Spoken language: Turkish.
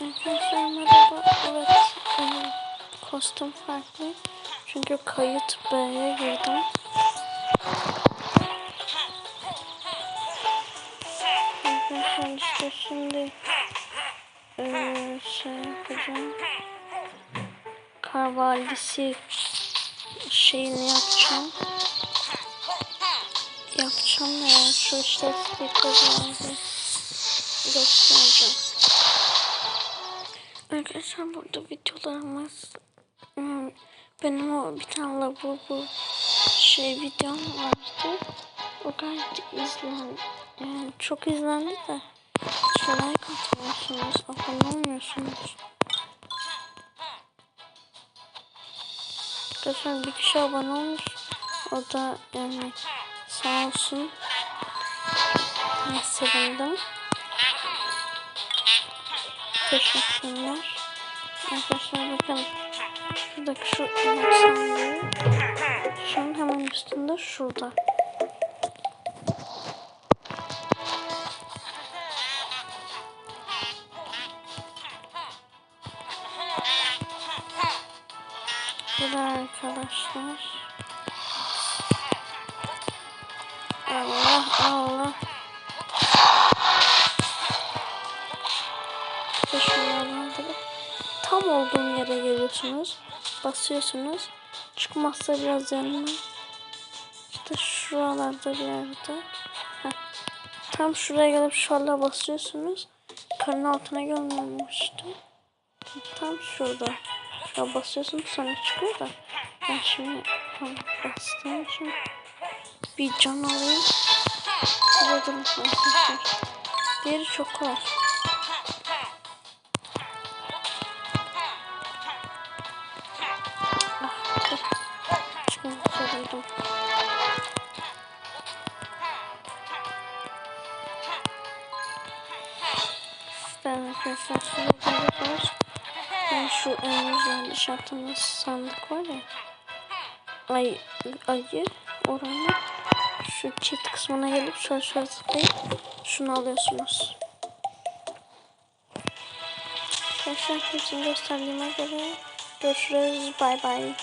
Arkadaşlar merhaba. Evet. kostüm farklı. Çünkü kayıt B'ye girdim. Arkadaşlar işte şimdi e, şey yapacağım. Karvalisi şeyini yapacağım. Yapacağım ya. Şu işte sticker'ları göstereceğim. Arkadaşlar burada videolarımız hmm, benim o bir tane lavabo şey videom vardı. O gayet izlen yani çok izlendi de hiç like atmıyorsunuz, abone olmuyorsunuz. Arkadaşlar bir kişi abone olmuş. O da yani sağ olsun. Sevindim. Teşekkürler. Arkadaşlar bakın. Şuradaki şu yemek sandığı. Şunun hemen üstünde şurada. Burada arkadaşlar. Allah Allah. Şunlardan biri. Tam olduğum yere geliyorsunuz. Basıyorsunuz. Çıkmazsa biraz yanına. İşte şuralarda bir yerde. Tam şuraya gelip şöyle basıyorsunuz. Karın altına gelmemişti. Tam şurada. Şuraya basıyorsunuz sonra çıkıyor da. Ben şimdi tam bastığım için bir can alayım. Diğeri çok kolay. Arkadaşlar size görüyorsunuz. Ben şu en güzel şartımız sandık var ya. Ay, ayı oranı şu çift kısmına gelip şöyle tıklayıp şunu alıyorsunuz. Arkadaşlar hepsini gösterdiğime göre görüşürüz. Bay bay.